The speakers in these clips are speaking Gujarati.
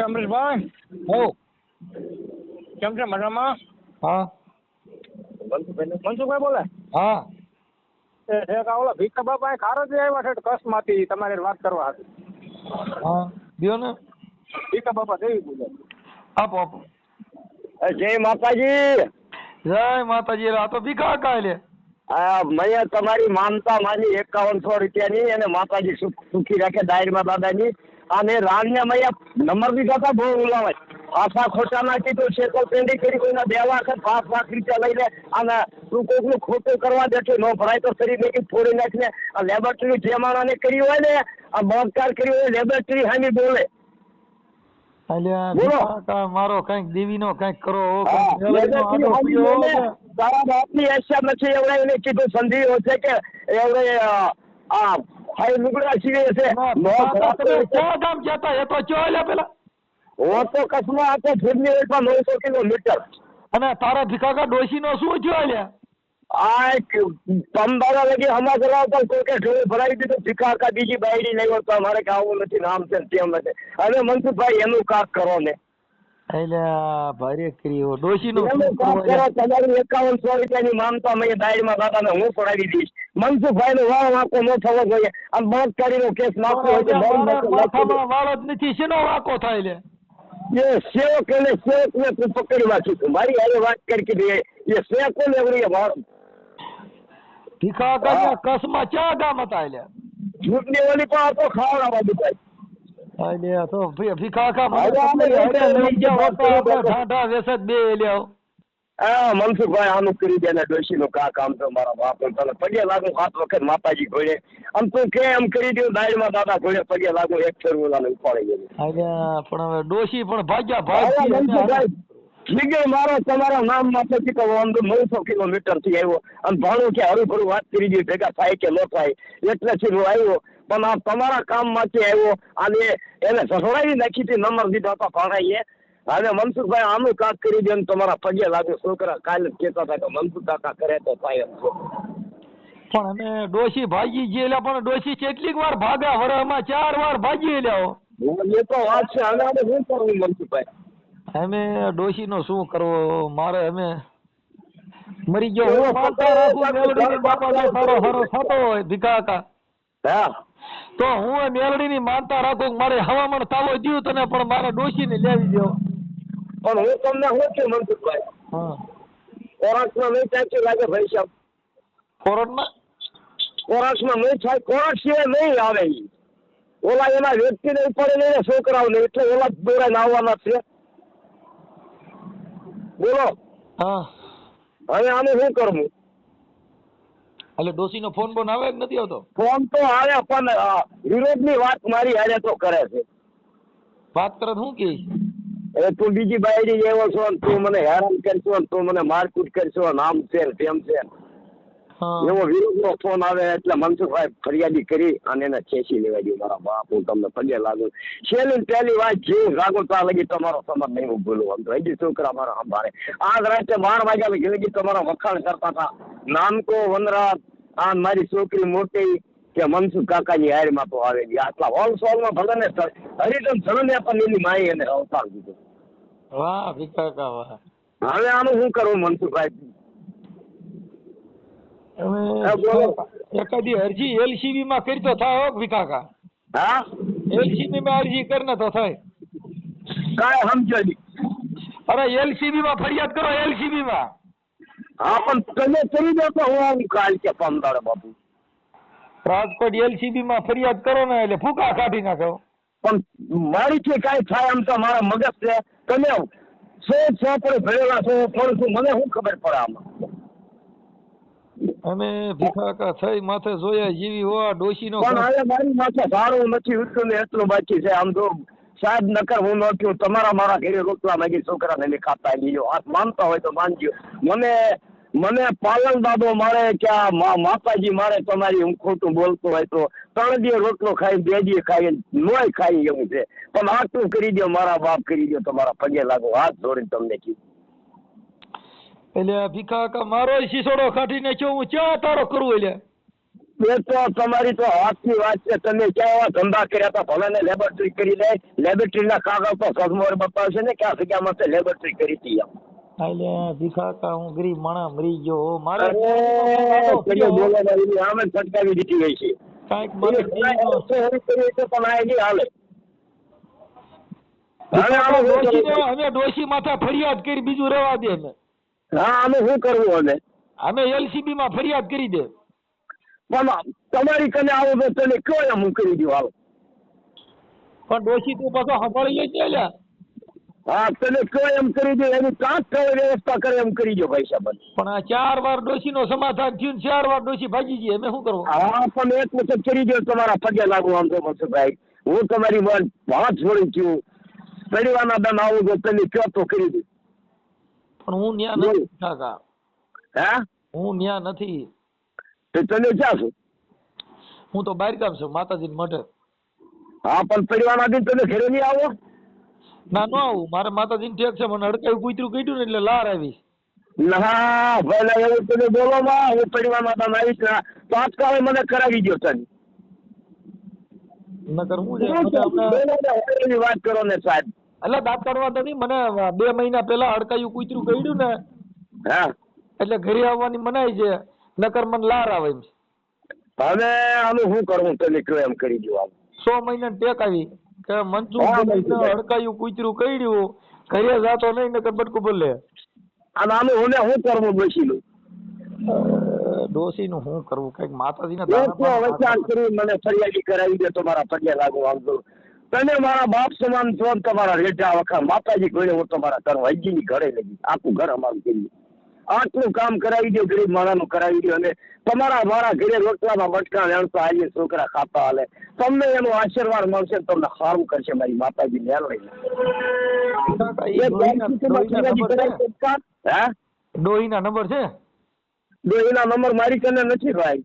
અમરીશભાઈ. હો. કેમ છે? મજામાં? હા. મનસુખભાઈ બોલે? હા. એ ઓલા ભીખા બાપા ખારજ આવ્યા છે કચ્છમાંથી તમારી વાત કરવા હતી. હા. દ્યો ને? ભીખા બાપા દેવી પૂજે આપો આપો. જય માતાજી. જય માતાજી. આ તો ભીખા કાલે આ મેં તમારી માનતા માની એકાવનસો રૂપિયાની અને માતાજી સુખ સુખી રાખે દાયરમાં દાદાની. અને રાણને મૈયા નંબર દીધા હતા બહુ ઉલાવાય. આશા ખોટા નાખી તો શેતલ પેંડી કરી કોઈના બે જ પાંચ લાખ રૂપિયા લઈને અને તું કોઈકનું ખોટું કરવા બેઠો ન ભરાય તો શરીર મેકી ફોડી નાખીને. આ લેબોરેટરી જે માણસને કરી હોય ને આ બળાત્કાર કરી હોય લેબોરેટરી હામી બોલે. મારો કંઈક દેવીનો કંઈક કરો તારા બાપની હેસિયત નથી એવડે એને કીધું સંધિ છે કે એવડે આ હાઈ લુગડા સીવે છે. ક્યાં ગામ જતા? એ તો લે પેલા. હું તો કચ્છમાં હતો ફૂડની રેટમાં નવસો કિલોમીટર. અને તારા ભીખા કા ડોશીનો શું થયો લ્યા આ તમદારા લગી હમા કરાવતા કોઈ કે ઢોળે ભરાવી દીધું. ભીખાકા બીજી બાયડી નહીં હોય તો કે આવું નથી નામ છે તેમ નથી હવે મનસુખભાઈ એનું કાક કરો ને. અલ્યા ભારે કર્યો ડોશીનો શું એનું કાક કરવો કરો લ્યા? તમારી એકાવનસો રૂપિયાની માનતા મેં દાયરમાં દાદાને હું પડાવી દઈશ મનસુખભાઈ નો વાળ વાંકો ન થવો જોઈએ અને બળાત્કારીનો કેસ નાખવો હોય તો મારા બળ નાખી દો. માથામાં વાળ જ નથી શેનો વાંકો થાય લે એ સેવક અને સેવક ને તું પકડી વાંચું છું મારી હારે વાત કરી કીધી એ સેવકો ને એવડી મારો ભીખા કા કસમાં ચા ગામ હતા લ્યા ચૂંટણી ઓલી પણ હતો ખાવડાવવા દુકાય અલ્યા તો ભીખા કા ઠાઠા વેસત બે લ્યાઓ હા મનસુખભાઈ આનું કરી દે ને ડોશીનું કા કામ તો મારા બાપ તને પગે લાગુ સાત વખત માતાજી ઘોડે. આમ તું કે એમ કરી દઉં દાયમાં દાદા ઘોડે પગે લાગુ એક ફેરવું લાને ઉપાડી ગયું અરે પણ હવે ડોશી પણ ભાગ્યા મનસુખભાઈ જીગર મારો તમારા નામમાંથી તો આમ નવસો કિલોમીટરથી આવ્યો. અને ભાણું કે હરું વાત કરી દઈ ભેગા થાય કે ન થાય. એટલેથી હું આવ્યો પણ આ તમારા કામમાંથી આવ્યો. અને એને સસરાવી નાખી હતી નંબર દીધો હતો ભાણાઈએ હવે મનસુખભાઈ આનું કાક કરી દે તમારા પગે લાગ્યો છોકરા કાલે જ કહેતા હતા કે મનસુખ કાકા કરે તો થાય પણ અમે ડોશી ભાગી ગયેલા પણ ડોશી કેટલીક વાર ભાગા વરમાં ચાર વાર ભાગી લ્યાઓ એ તો વાત છે. હવે આપણે શું કરવું મનસુખભાઈ? અમે ડોશીનો શું કરવો? મારે અમે મરી ગયો. હું માનતા રાખું મેલડી બાપા સારો સારો થતો હોય ભીખા કા હા. તો હું મેલડીની માનતા રાખું કે મારે હવામાન તાવો જીવ તને પણ મારે ડોશીને લેવી દેવો પણ હું તમને શું છું મનસુખભાઈ? હા. કોરાસમાં નહીં ચાચી લાગે ભાઈ સાહેબ? કોરોના કોરાસમાં નહીં થાય કોરટ સિવાય નહીં આવે ઓલા એના વ્યક્તિ વ્યક્તિને પડે નહીં ને છોકરાઓને એટલે ઓલા જ દોરાઈને આવવાના છે. બોલો. હા. હવે આને શું કરવું? એટલે ડોશીનો ફોન બોન આવે કે નથી આવતો? ફોન તો આવે પણ વિરોધની વાત મારી હારે તો કરે છે. વાત કરે શું કે? એ તું બીજી બાયડી જેવો છો ને તું મને હેરાન કરશો ને તું મને મારકૂટ કરશો ને આમ છે ને તેમ છે એવો વિરોધનો ફોન આવે એટલે મનસુખભાઈ ફરિયાદી કરી અને એને છેસી લેવા દઉં મારા બાપ હું તમને પગે લાગુ. છેલ્લી પહેલી વાત જીવ લાગુ ત્યાં લગી તમારો સમર નહીં હું ભૂલું. આમ તો હજી છોકરા મારા સંભાળે. આજ રાતે બાર વાગ્યા લગી લગી તમારા વખાણ કરતા હતા. નાનકો વનરાજ આ મારી છોકરી મોટી કે મનસુખ કાકાની હારમાં તો આવેલી આટલા હોલ સોલમાં ભલે ને હરિજન જનને પણ એની માઈ એને અવતાર દીધો. વાહ ભીખા વાહ. હવે આનું શું કરવું મનસુખભાઈ? એકાદી અરજી એલસીબી માં કરી તો થાય હો ભીખા હા? એલસીબી માં અરજી કરીને તો થાય. કાય સમજો અરે એલસીબી માં ફરિયાદ કરો એલસીબી માં હા પણ તમે કરી દો તો હું આવું કાલ કે પમદાડે બાપુ. રાજકોટ એલસીબી માં ફરિયાદ કરો ને એટલે ફૂકા કાઢી નાખો. પણ મારીથી કાંઈ થાય આમ તો મારા મગજ છે. તમે સો ચોપડે ભરેલા છો થોડું શું મને શું ખબર પડે આમાં? અમે ભીખાકા થઈ માથે જોયા જીવી હોવા ડોશી નો પણ હવે મારી માથે સારું નથી ઉઠ્યું ને એટલું બાકી છે. આમ તો સાહેબ નકર હું નોખ્યું તમારા મારા ઘરે રોટલા માગી છોકરાને ને ખાતા લીધો હાથ માનતા હોય તો માનજો મને મને પાલન દાદો મારે કે આ માતાજી મારે તમારી હું ખોટું બોલતો હોય તો ત્રણ દિવસ રોટલો ખાઈ બે દિવસ ખાઈ નોય ખાઈ એવું છે. પણ આટલું કરી દો મારા બાપ કરી દો તમારા પગે લાગો હાથ જોડીને તમને કીધું. એટલે ભીખા મારો શીસોડો કાઢી નાખ્યો હું ચા તારો કરું એટલે? એ તો તમારી તો હાથની વાત છે તમે ક્યાં એવા ધંધા કર્યા હતા? ભલે ને લેબોરેટરી કરી લે લેબોરેટરીના કાગળ તો સદમોર બતાવશે ને ક્યાં જગ્યામાં તે લેબોરેટરી કરી હતી એમ. એટલે ભીખા કા હું ગરીબ માણસ મરી ગયો મારે આમે જ ફટકાવી દીધી છે. કાંઈક મને? અમે ડોશી માથે ફરિયાદ કરી બીજું રહેવા દે અમે હા આમે શું કરવું અમે અમે એલસીબી માં ફરિયાદ કરી દે. પણ તમારી કને આવો તો તને કયો એમ કરી દઉં હાલો. પણ ડોશી તું પાછો સાંભળી જાય છે. હા તને કયો એમ કરી દે એની કાંક કઈ વ્યવસ્થા કરે એમ કરી દો ભાઈ સાહેબ. પણ આ ચાર વાર ડોશી નો સમાધાન થયું ચાર વાર ડોશી ભાગી ગઈ અમે શું કરવું? હા પણ એક વખત કરી દો તમારા પગે લાગુ આમ તો મનસુખભાઈ હું તમારી વાત વાત છોડી છું. પરિવારના દન આવું જો તમે કયો તો કરી દે. પણ હું ન્યા નથી કાકા. હે? હું ન્યા નથી. તો તમે ક્યાં છો? હું તો બહાર ગામ છું માતાજી મઢે. હા પણ પરિવારના દિન તમે ઘરે નહીં આવો? ના નો આવું. મારે માતાજી ઠેક છે મને હડકાયું કૂતરું કીધું ને એટલે લાર આવી ના ભલે એવું તમે બોલો માં હું પરિવારના દન આવીશ ને તાત્કાલિક મને કરાવી દો તમે નકર હું છે મને હમણાં- એની વાત કરો ને સાહેબ. એટલે દાંત કાઢવા તો નહીં મને બે મહિના પહેલા હડકાયું કૂતરું કહ્યું ને. હા. એટલે ઘરે આવવાની મનાય છે નકર મને લાર આવે એમ. છે. હવે આનું શું કરવું તમે કયો એમ કરી દઉં આમ. સો મહિના ટેક આવી. કે હા, મનસુખ. હડકાયું કૂતરું કર્યું ઘરે જાતો નહીં નકર બટકું બોલે. અને આનું હું શું કરવું બેસીલું ડોસી નું શું કરવું? કંઈક માતાજી ને તો વિચાર કરી મને ફરિયાદી કરાવી દે તમારા પગે લાગુ આમ તને મારા બાપ સમાન છો તમારા રેટા વખા માતાજી કોઈ હું તમારા ઘર વૈજીની ઘરે લગી આખું ઘર અમારું કરી આટલું કામ કરાવી દો ગરીબ માણાનું કરાવી દો અને તમારા મારા ઘરે રોટલામાં બટકા વેણતા આવીએ છોકરા ખાતા હાલે. તમને એનો આશીર્વાદ મળશે તમને સારું કરશે મારી માતાજી મેળવી ડોહીના નંબર છે ડોહીના નંબર મારી કને નથી ભાઈ.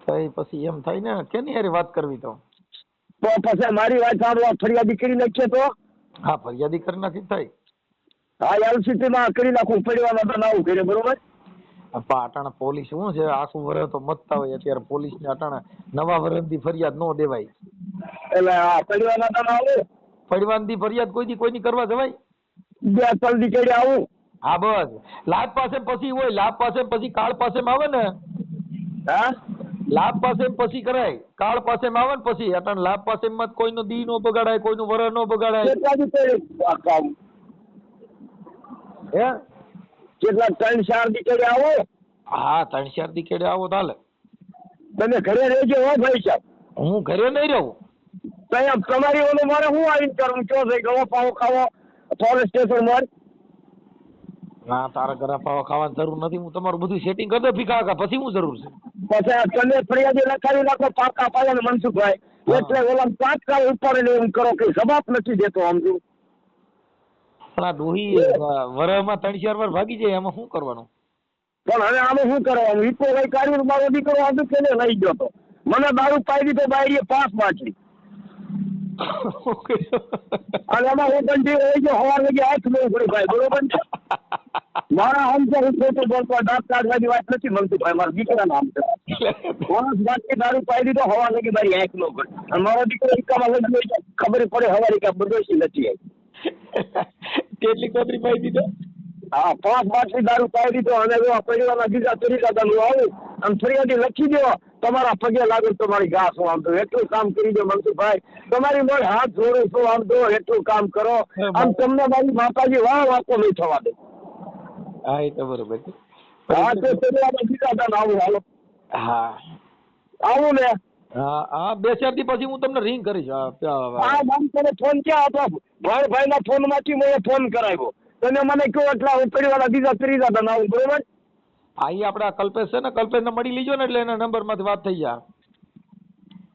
થઈ પછી એમ થાય ને કેની હારે વાત કરવી તો? તો પછી મારી વાત સાંભળવા ફરિયાદી કરી નાખીએ તો? હા ફરિયાદી કરી નાખી થાય. હા એલસીટી માં કરી નાખું પડવાનું તો આવું કરે બરોબર? આ પાટણ પોલીસ શું છે? આખું વર્ષ તો મતતા હોય અત્યારે પોલીસ ને અટાણે નવા વર્ષથી ફરિયાદ ન દેવાય. એટલે આ પડવાના તો આવું. ફળવાનથી ફરિયાદ કોઈથી કોઈની કરવા જવાય? બે જલ્દી કરી આવું. હા બસ. લાભ પાસે પછી હોય લાભ પાસે પછી કાળ પાસે આવે ને? હા? લાભ પાસે પછી કરાય. કાળ પાસે આવે ને પછી. અટાણે લાભ પાસે માં કોઈનો દી નો બગાડાય કોઈનું વર નો બગાડાય કેટલા દી કરી આ કામ હે? કેટલા ત્રણ ચાર દી આવો. હા ત્રણ ચાર દી આવો તાલે તમે ઘરે રહેજો હો ભાઈ સાહેબ. હું ઘરે નહીં રહું. ત્યાં તમારી ઓલું મારે હું આવીને કરવું કયો થઈ ગયો પાવો ખાવો. ફોરેસ્ટ સ્ટેશનમાં ના તારા ઘરે પાવા ખાવાની જરૂર નથી. હું તમારું બધું સેટિંગ કરી દઉં ભીખા કા પછી હું જરૂર છે? પછી તમે ફરિયાદી લખાવી નાખો પાકા પાયા મનસુખભાઈ. એટલે ઓલા પાંચ કાળ ઉપાડે એમ કરો કે જવાબ નથી દેતો સમજુ પણ આ ડોહી વરમાં ત્રણ, ચાર વાર ભાગી જાય એમાં શું કરવાનું? પણ હવે આમાં શું કરવાનું? ઈ તો કઈ કાર્યું મારો દીકરો આદુ છે ને લઈ ગયો તો. મને દારૂ પાઈ દીધો બાયરીએ પાસ માછી અને એમાં હું કંઠી રહી ગયો, સવાર લગી હાથ લેવું પડી ભાઈ, બરોબર છે? મારા છે હું ખોટું બોલતો, દાંત કાઢવાની વાત નથી મળતી ભાઈ, મારા દીકરાના છે માણસ વાતથી દારૂ પાઈ દીધો હવા લગી મારી આંખ નો પડે અને મારો દીકરો એકામાં લઈ ગયો, ખબર પડે હવારી કે બદોશી નથી આવી. કેટલી કોતરી પાઈ દીધો? હા પાંચ બાટલી દારૂ પાઈ દીધો અને જો પરિવારના બીજા તરીકા હું આવું અને ફરિયાદી લખી દો તમારા પગે લાગે તમારી મારી ઘાસ હું આમ તો એટલું કામ કરી દો મનસુખભાઈ. તમારી મોડ હાથ જોડું છું આમ તો એટલું કામ કરો. આમ તમને મારી માતાજી વાહ વાંકો નહીં થવા દે. હા એ તો બરોબર છે. હા તો પરિવારના બીજા દાન આવું હાલો. હા. આવું ને. હા હા બે ચાર દી પછી હું તમને રિંગ કરીશ. હા, આ તને ફોન ક્યાં હતો? ભાઈ ના ફોનમાંથી મેં ફોન કરાવ્યો. તમે મને કહો એટલા હું વાળા બીજા ત્રીજા આવું બરોબર? હા ઈ આપડા કલ્પેશ છે ને કલ્પેશને મળી લીજો ને એટલે એના નંબરમાંથી વાત થઈ જાય.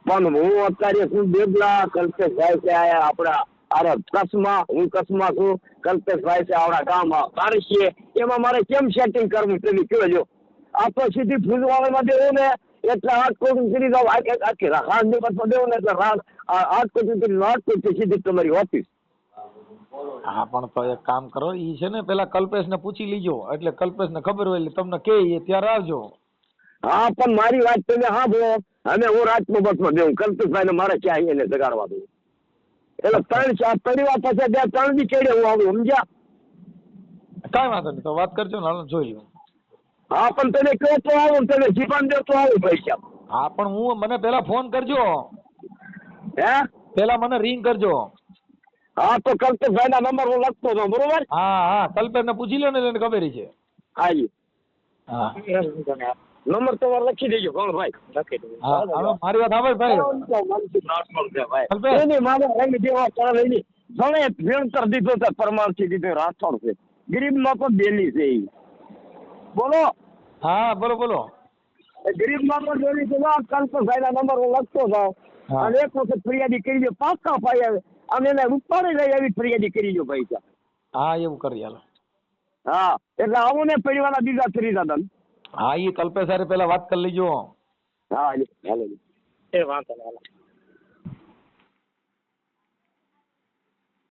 પણ હું અત્યારે શું બેગલા કલ્પેશભાઈ છે આયા આપણા અરે કચ્છમાં હું કચ્છમાં છું. કલ્પેશભાઈ છે આપણા ગામમાં. છે એમાં મારે કેમ સેટિંગ કરવું તમે કયો જો આ તો સીધી ફૂલવાળામાં દેવું ને એટલે આઠ કોટી સુધી જાવ આખે હાથ દિવસમાં દેવું ને એટલે કોટી સુધી આઠ કોટી સીધી તમારી ઓફિસ હા પણ તો એક કામ કરો ઈ છે ને પેલા કલ્પેશને પૂછી લીજો એટલે કલ્પેશને ખબર હોય એટલે તમને કે એ ત્યારે આવજો હા પણ મારી વાત તમે હા ભો અને હું રાતમાં બસમાં દેવું કલ્પેશભાઈ ને મારે ક્યાં એને જગાડવા દઉં એટલે ત્રણ ચાર પરિવાર પાસે બે ત્રણ દી કેડે હું આવું સમજ્યા કાંઈ વાંધો નહીં તો વાત કરજો ને હાલ જોઈ લઉં હા પણ તને કહો તો આવું તને જીવન દો તો આવું પૈસા હા પણ હું મને પેલા ફોન કરજો. હે? પેલા મને રિંગ કરજો. હા તો કલ્પેશભાઈ ના નંબર હું લખતો હતો બરોબર? હા હા કલ્પેશ ને પૂછી લો ને એને ખબર છે. હાજી હા. નંબર તમારે લખી દેજો કોણ ભાઈ. લખી દેજો. હા હવે મારી વાત આવે ભાઈ. કલ્પેશ. માને રંગ જેવા ચાલ એની. ભણે ભેણતર દીધો છે પરમારથી દીધો રાઠોડ છે. ગરીબમાં પણ બેલી છે બોલો. હા બોલો બોલો. એ ગરીબમાં જોડી છે ના ભાઈ ના નંબર હું લખતો હતો હા. અને એક વખત ફરિયાદી કરી દો પાકા પાય આવે. અને એને ઉપાડી લઈ આવી ફરિયાદી કરી દો ભાઈ હા એવું કરી હાલો હા એટલે આવું ને પરિવારના બીજા ત્રીજા દન હા એ કલ્પેશ પેલા વાત કરી લેજો. હા હાલો. એ વાંધો નહીં હાલો.